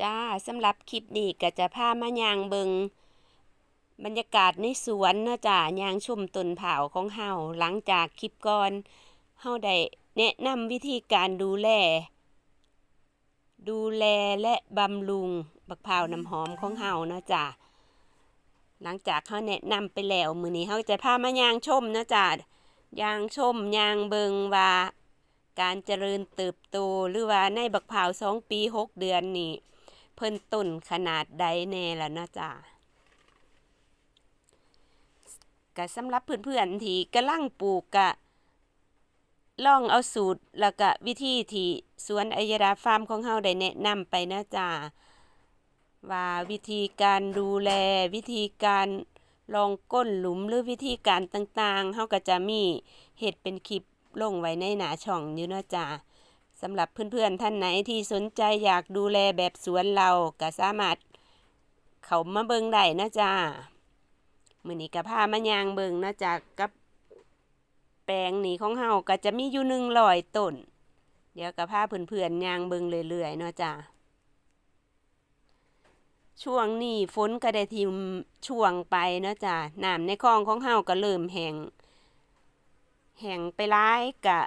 จ้าสำหรับคลิปนี้ก็จะพามายางเบิงบรรยากาศในสวนเนาะจ้ายางชุ่มต้นเผาของเฮาหลังจากคลิปก่อนเฮาได้แนะนำวิธีการดูแล ดูแลและบำรุงบักเผาน้ำหอมของเฮาเนาะจ้าหลังจากเฮาแนะนำไปแล้วมือนี้เฮาจะพามายางชมเนาะจ้ายางชมยางเบิงว่า การเจริญเติบโตหรือว่าในบักเผาสองปีหกเดือนนี่ เพิ่นต้นขนาดใดแน่แล้วนะจ้าก็สำหรับเพื่อนๆที่กำลังปลูกกะลองเอาสูตรแล้วก็วิธีที่สวนอัยดาฟาร์มของเฮาได้แนะนำไปนะจ้าว่าวิธีการดูแลวิธีการลองก้นหลุมหรือวิธีการต่างๆเฮาก็จะมีเฮ็ดเป็นคลิปลงไว้ในหน้าช่องอยู่นะจ้า สำหรับเพื่อนๆท่านไหนที่สนใจอยากดูแลแบบสวนเราก็สามารถเขามาเบิงได้นะจ้ามือนี้ก็พามายางเบิงนะจ้ากับแปลงนี้ของเฮาก็จะมีอยู่100ต้น เดี๋ยวก็พาเพื่อนๆยางเบิงเรื่อยๆเนาะจ้าช่วงนี้ฝนก็ได้ทิมช่วงไปเนาะจ้าน้ำในคลองของเฮาก็เริ่มแห้งแห้งไปร้ายกะ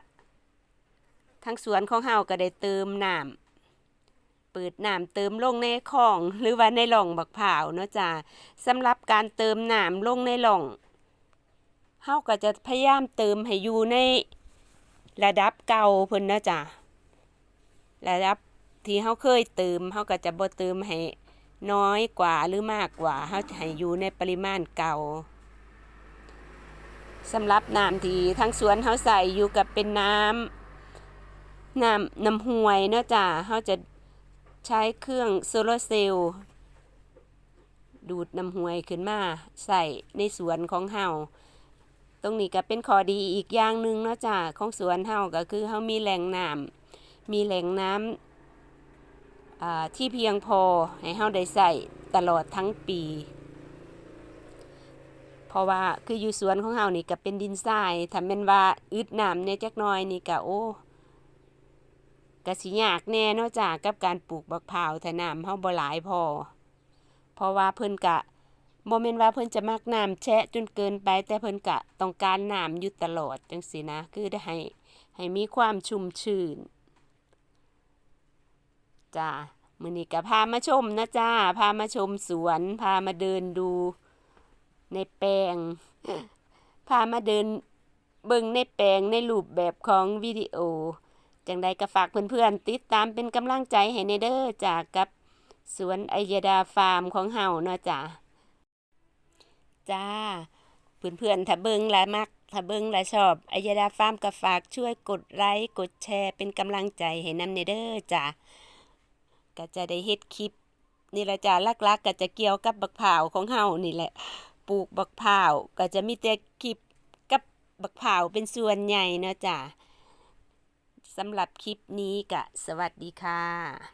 ทั้งสวนของเฮาก็ได้เติมน้ำเปิดน้ำเติมลงในคลอง หรือว่าในหล่องบักเผาวเนาะจ้าสำหรับการเติมน้ำลงในหล่องเฮาก็จะพยายามเติมให้อยู่ในระดับเก่าเพิ่นนะจ้าระดับที่เฮาเคยเติมเฮาก็จะบ่เติมให้น้อยกว่าหรือมากกว่าเฮาจะให้อยู่ในปริมาณเก่าสำหรับน้ำที่ทั้งสวนเฮาใส่อยู่กับเป็นน้ำ น้ำน้ำห้วยเนาะจ้าเฮาจะใช้เครื่องโซลาร์เซลล์ดูดน้ำห้วยขึ้นมาใส่ในสวนของเฮาตรงนี้ก็เป็นข้อดีอีกอย่างหนึ่งเนาะจ้าของสวนเฮาก็คือเฮามีแหล่งน้ำมีแหล่งน้ำที่เพียงพอให้เฮาได้ใส่ตลอดทั้งปี เพราะว่าคืออยู่สวนของเฮานี่ก็เป็นดินทรายถ้าแม่นว่าอึดน้ำเนี่ยจักหน่อยนี่ก็โอ้ ก็สิยากแน่นาะจ้ากกับการปลูกบักพร้าวถ้าน้ำเฮาบ่หลายพอ เพราะว่าเพิ่นก็บ่แม่นว่าเพิ่นจะมักน้ำแชะจนเกินไป แต่เพิ่นก็ต้องการน้ำอยู่ตลอดจังซี่นะ คือได้ให้ให้มีความชุ่มชื่นจ้ามื้อนี้ก็พามาชมนะจ้าพามาชมสวน พามาเดินดูในแปลง พามาเดินเบิ่งในแปลงในรูปแบบของวิดีโอ จังใดก็ฝากเพื่อนๆ ติดตามเป็นกำลังใจให้ในเด้อจากับสวนไอยดาฟาร์มของเฮาเนาะจ้าจ้าเพื่อนๆถ้าเบิงและมักถ้าเบิงและชอบไอยดาฟาร์มก็ฝากช่วยกดไลค์กดแชร์เป็นกำลังใจให้นำในเด้อจ้าก็จะได้เฮ็ดคลิปนี่ละจ้าลักๆกก็จะเกี่ยวกับบักพร้าวของเฮานี่แหละ ปลูกบักพร้าวก็จะมีแต่คลิปกับบักพร้าวเป็นส่วนใหญ่เนาะจ้า สำหรับคลิปนี้ก็สวัสดีค่ะ